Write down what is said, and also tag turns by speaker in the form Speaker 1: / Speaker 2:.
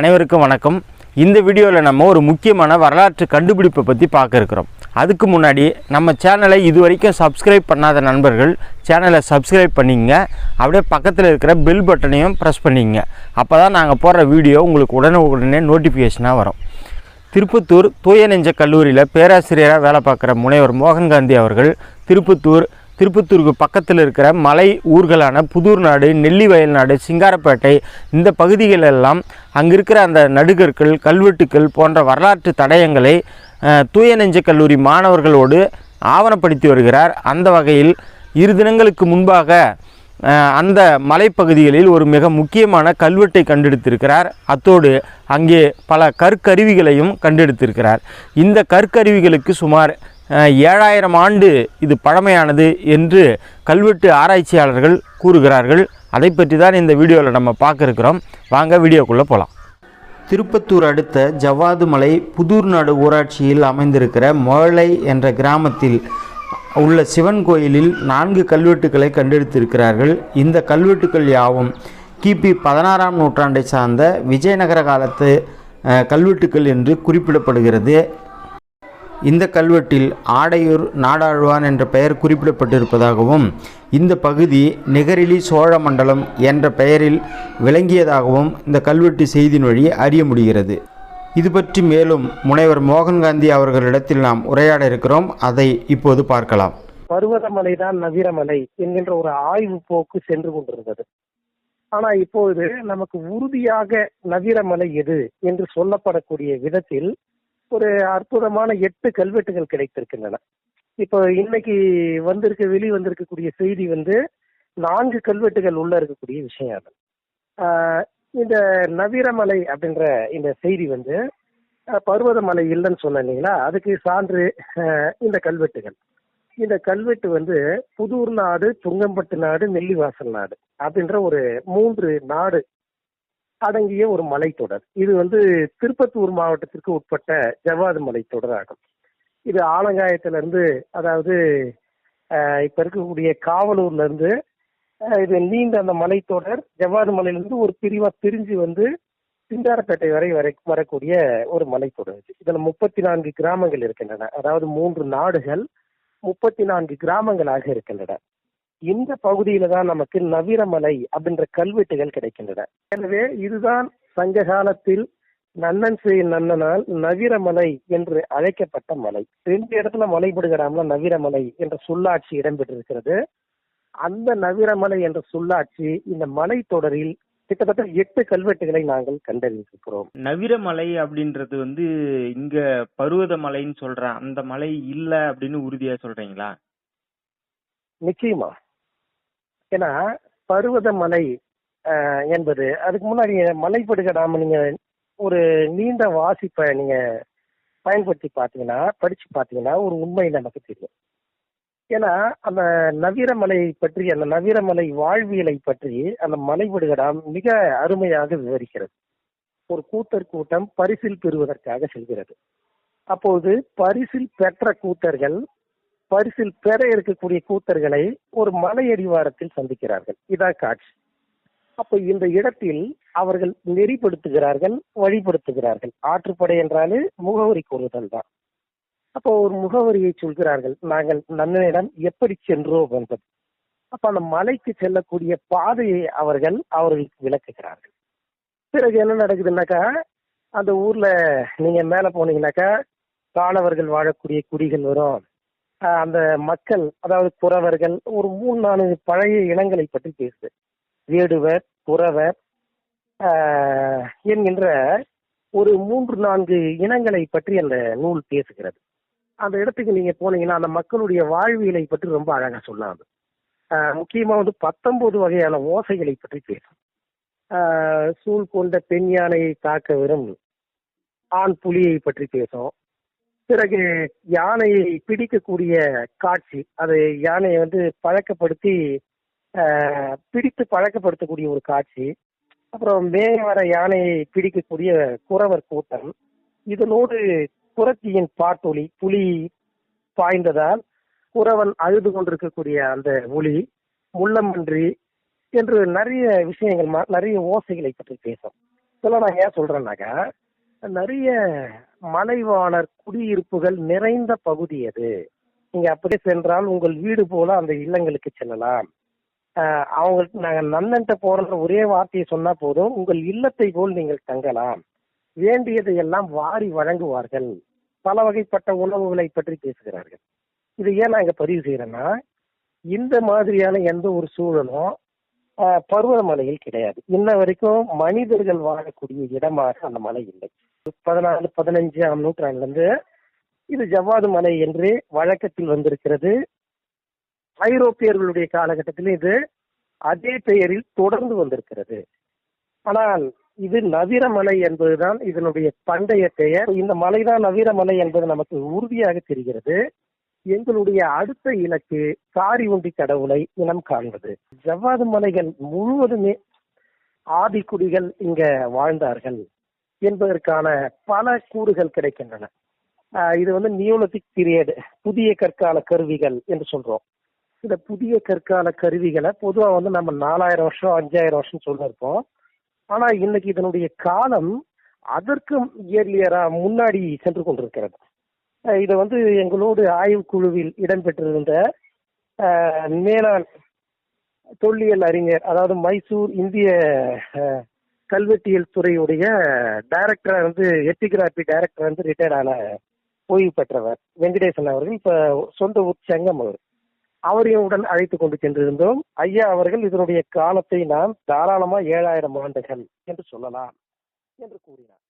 Speaker 1: அனைவருக்கும் வணக்கம். இந்த வீடியோவில் நம்ம ஒரு முக்கியமான வரலாற்று கண்டுபிடிப்பை பற்றி பார்க்க இருக்கிறோம். அதுக்கு முன்னாடி நம்ம சேனலை இது வரைக்கும் சப்ஸ்கிரைப் பண்ணாத நண்பர்கள் சேனலை சப்ஸ்கிரைப் பண்ணிங்க. அப்படியே பக்கத்தில் இருக்கிற பெல் பட்டனையும் ப்ரெஸ் பண்ணிங்க. அப்போ தான் நாங்கள் போடுற வீடியோ உங்களுக்கு உடனே உடனே நோட்டிஃபிகேஷனாக வரும். திருப்பத்தூர் தூய நெஞ்ச கல்லூரியில் பேராசிரியராக வேலை பார்க்குற முனைவர் மோகன்காந்தி அவர்கள் திருப்பத்தூர் திருப்பத்தூருக்கு பக்கத்தில் இருக்கிற மலை ஊர்களான புதூர் நாடு நெல்லி வயல் நாடு சிங்காரப்பேட்டை இந்த பகுதிகளெல்லாம் அங்கே இருக்கிற அந்த நடுகற்கள் கல்வெட்டுக்கள் போன்ற வரலாற்று தடயங்களை தூய நெஞ்ச கல்லூரி மாணவர்களோடு ஆவணப்படுத்தி வருகிறார். அந்த வகையில் இரு தினங்களுக்கு முன்பாக அந்த மலைப்பகுதிகளில் ஒரு மிக முக்கியமான கல்வெட்டை கண்டெடுத்திருக்கிறார். அத்தோடு அங்கே பல கற்கருவிகளையும் கண்டெடுத்திருக்கிறார். இந்த கற்கருவிகளுக்கு சுமார் ஏழாயிரம் ஆண்டு இது பழமையானது என்று கல்வெட்டு ஆராய்ச்சியாளர்கள் கூறுகிறார்கள். அதை பற்றி தான் இந்த வீடியோவில் நம்ம பார்க்க இருக்கிறோம் வாங்க வீடியோக்குள்ளே போகலாம் திருப்பத்தூர் அடுத்த ஜவ்வாது மலை புதூர் ஊராட்சியில் அமைந்திருக்கிற மொழலை என்ற கிராமத்தில் உள்ள சிவன் கோயிலில் நான்கு கல்வெட்டுக்களை கண்டெடுத்திருக்கிறார்கள். இந்த கல்வெட்டுக்கள் யாவும் கிபி பதினாறாம் நூற்றாண்டை சார்ந்த விஜயநகர காலத்து கல்வெட்டுக்கள் என்று குறிப்பிடப்படுகிறது. இந்த கல்வெட்டில் ஆடையூர் நாடாழ்வான் என்ற பெயர் குறிப்பிடப்பட்டிருப்பதாகவும் இந்த பகுதி நிகரிலி சோழ மண்டலம் என்ற பெயரில் விளங்கியதாகவும் இந்த கல்வெட்டு செய்தியின் வழி அறிய முடிகிறது. இது பற்றி மேலும் முனைவர் மோகன்காந்தி அவர்களிடத்தில் நாம் உரையாட இருக்கிறோம். அதை இப்போது பார்க்கலாம்.
Speaker 2: பருவதமலை தான் நவீரமலை என்கின்ற ஒரு ஆய்வு போக்கு சென்று கொண்டிருந்தது. ஆனா இப்பொழுது நமக்கு உறுதியாக நவீரமலை எது என்று சொல்லப்படக்கூடிய விதத்தில் ஒரு அற்புதமான எட்டு கல்வெட்டுகள் கிடைத்திருக்கின்றன. இப்போ இன்னைக்கு வந்திருக்க வெளி வந்திருக்கக்கூடிய செய்தி வந்து நான்கு கல்வெட்டுகள் உள்ள இருக்கக்கூடிய விஷயம் அது. ஆஹ் இந்த நவீரமலை அப்படின்ற இந்த செய்தி வந்து பர்வதமலை இல்லைன்னு சொன்னேன் இல்லைங்களா? அதுக்கு சான்று இந்த கல்வெட்டுகள். இந்த கல்வெட்டு வந்து புதூர் நாடு துங்கம்பட்டு நாடு நெல்லிவாசல் நாடு அப்படின்ற ஒரு மூன்று நாடு அடங்கிய ஒரு மலைத்தொடர். இது வந்து திருப்பத்தூர் மாவட்டத்திற்கு உட்பட்ட ஜவ்வாது மலைத்தொடர் ஆகும். இது ஆலங்காயத்திலிருந்து அதாவது இப்ப இருக்கக்கூடிய காவலூர்ல இருந்து இது நீண்ட அந்த மலைத்தொடர் ஜவ்வாது மலையிலிருந்து ஒரு பிரிவா பிரிஞ்சு வந்து சிங்காரப்பேட்டை வரை வரை வரக்கூடிய ஒரு மலைத்தொடர் இது. இதுல முப்பத்தி நான்கு கிராமங்கள் இருக்கின்றன. அதாவது மூன்று நாடுகள் முப்பத்தி நான்கு கிராமங்களாக இருக்கின்றன. இந்த பகுதியில தான் நமக்கு நவீரமலை அப்படின்ற கல்வெட்டுகள் கிடைக்கின்றன. எனவே இதுதான் சங்க காலத்தில் நன்னன் செய் நன்னனால் நவீரமலை என்று அழைக்கப்பட்ட மலை. ரெண்டு இடத்துல மலைபடுகிறாமல நவீரமலை என்ற சொல்லாட்சி இடம்பெற்றிருக்கிறது. அந்த நவீரமலை என்ற சொல்லாட்சி இந்த மலைத்தொடரில் கிட்டத்தட்ட எட்டு கல்வெட்டுகளை நாங்கள் கண்டறிந்திருக்கிறோம்.
Speaker 1: நவிரமலை அப்படின்றது வந்து இங்க பருவத மலைன்னு சொல்றேன் அந்த மலை இல்ல அப்படின்னு உறுதியா சொல்றீங்களா?
Speaker 2: நிச்சயமா. ஏன்னா பருவதமலை மலை என்பது அதுக்கு முன்னாடி மலைப்படுக நாம நீங்க ஒரு நீண்ட வாசிப்பை நீங்க பயன்படுத்தி பார்த்தீங்கன்னா படிச்சு பார்த்தீங்கன்னா ஒரு உண்மை நமக்கு தெரியும். ஏன்னா அந்த நவீரமலை பற்றி அந்த நவீரமலை வாழ்வியலை பற்றி அந்த மலைபடுகடாம் மிக அருமையாக விவரிக்கிறது. ஒரு கூத்தர் கூட்டம் பரிசில் பெறுவதற்காக செல்கிறது. அப்போது பரிசில் பெற்ற கூத்தர்கள் பரிசில் பெற இருக்கக்கூடிய கூத்தர்களை ஒரு மலை அடிவாரத்தில் சந்திக்கிறார்கள். இதான் காட்சி. அப்ப இந்த இடத்தில் அவர்கள் நெறிப்படுத்துகிறார்கள் வழிபடுத்துகிறார்கள் ஆற்றுப்படை என்றாலே முகவரி கூறுதல் தான். அப்போ ஒரு முகவரியை சொல்கிறார்கள் நாங்கள் நன்னனிடம் எப்படி சென்றோம்? என்பது. அப்ப அந்த மலைக்கு செல்லக்கூடிய பாதையை அவர்கள் அவர்களுக்கு விளக்குகிறார்கள். பிறகு என்ன நடக்குதுன்னாக்கா அந்த ஊர்ல நீங்க மேல போனீங்கன்னாக்கா காணவர்கள் வாழக்கூடிய குடிகள் வரும். அந்த மக்கள் அதாவது குறவர்கள் ஒரு மூணு நாலு பழைய இனங்களை பற்றி பேசுது வேடுவர் குறவர் என்கின்ற ஒரு மூன்று நான்கு இனங்களை பற்றி அந்த நூல் பேசுகிறது. அந்த இடத்துக்கு நீங்க போனீங்கன்னா அந்த மக்களுடைய வாழ்வியலை பற்றி ரொம்ப அழகா சொல்லாது முக்கியமா வந்து பத்தொன்பது வகையான ஓசைகளை பற்றி பேசும். சூழ் கொண்ட பெண் யானையை தாக்க வரும் ஆண் புலியை பற்றி பேசும். பிறகு யானையை பிடிக்கக்கூடிய காட்சி அது யானையை வந்து பழக்கப்படுத்தி பிடித்து பழக்கப்படுத்தக்கூடிய ஒரு காட்சி. அப்புறம் மேய வர யானையை பிடிக்கக்கூடிய குறவர் கூட்டம். இதனோடு குரத்தியின் பாட்டொலி புலி பாய்ந்ததால் குறவன் அழுது கொண்டிருக்கக்கூடிய அந்த ஒளி முள்ளமன்றி என்று நிறைய விஷயங்கள் நிறைய ஓசைகளை பற்றி பேசும். இதெல்லாம் நான் ஏன் சொல்றேன்னாக்கா நிறைய மலைவாணர் குடியிருப்புகள் நிறைந்த பகுதி அது. நீங்க அப்படியே சென்றால் உங்கள் வீடு போல அந்த இல்லங்களுக்கு செல்லலாம். அவங்களுக்கு நாங்க நன்னன்ட்ட போற ஒரே வார்த்தையை சொன்னா போதும். உங்கள் இல்லத்தை போல் நீங்கள் தங்கலாம். வேண்டியதை எல்லாம் வாரி வழங்குவார்கள். பல வகைப்பட்ட உணவுகளை பற்றி பேசுகிறார்கள். இது ஏன் நாங்கள் பதிவு செய்யறோம்னா இந்த மாதிரியான எந்த ஒரு சூழலும் பருவமலையில் பருவதமலையில் கிடையாது. இன்ன வரைக்கும் மனிதர்கள் வாழக்கூடிய இடமாக அந்த மலை இல்லை. பதினாலு பதினஞ்சாம் நூற்றாண்டுல இது ஜவ்வாது மலை என்று வழக்கத்தில் வந்திருக்கிறது. ஐரோப்பியர்களுடைய காலகட்டத்தில் இது அதே பெயரில் தொடர்ந்து வந்திருக்கிறது. ஆனால் இது நவீரமலை என்பதுதான் இதனுடைய பண்டைய பெயர். இந்த மலைதான் நவீரமலை என்பது நமக்கு உறுதியாக தெரிகிறது. எங்களுடைய அடுத்த இலக்கு காரி உண்டி கடவுளை இனம் காண்பது. ஜவ்வாது மலைகள் முழுவதுமே ஆதிக்குடிகள் இங்க வாழ்ந்தார்கள். என்பதற்கான பல கூறுகள் கிடைக்கின்றன. இது வந்து நியோலத்திக் பீரியட் புதிய கற்கால கருவிகள் என்று சொல்றோம். இந்த புதிய கற்கால கருவிகளை பொதுவா வந்து நம்ம நாலாயிரம் வருஷம் அஞ்சாயிரம் வருஷம் சொல்லிருப்போம் ஆனா இன்னைக்கு இதனுடைய காலம் அதற்கும் இயர்லியரா முன்னாடி சென்று கொண்டிருக்கிறது. இதை வந்து எங்களோடு ஆய்வு குழுவில் இடம்பெற்றிருந்த மேலாண் தொல்லியல் அறிஞர் அதாவது மைசூர் இந்திய கல்வெட்டியல் துறையுடைய டைரக்டரா வந்து எத்திகிராபி டைரக்டர் வந்து ரிட்டையர்ட் ஆன ஓய்வு பெற்றவர் வெங்கடேசன் அவர்கள். இப்ப சொந்த ஊர் செங்கம் அவர். அவரையும் உடன் அழைத்து கொண்டு சென்றிருந்தோம். ஐயா அவர்கள் இதனுடைய காலத்தை நாம் தாராளமா ஏழாயிரம் ஆண்டுகள் என்று சொல்லலாம் என்று கூறினார்.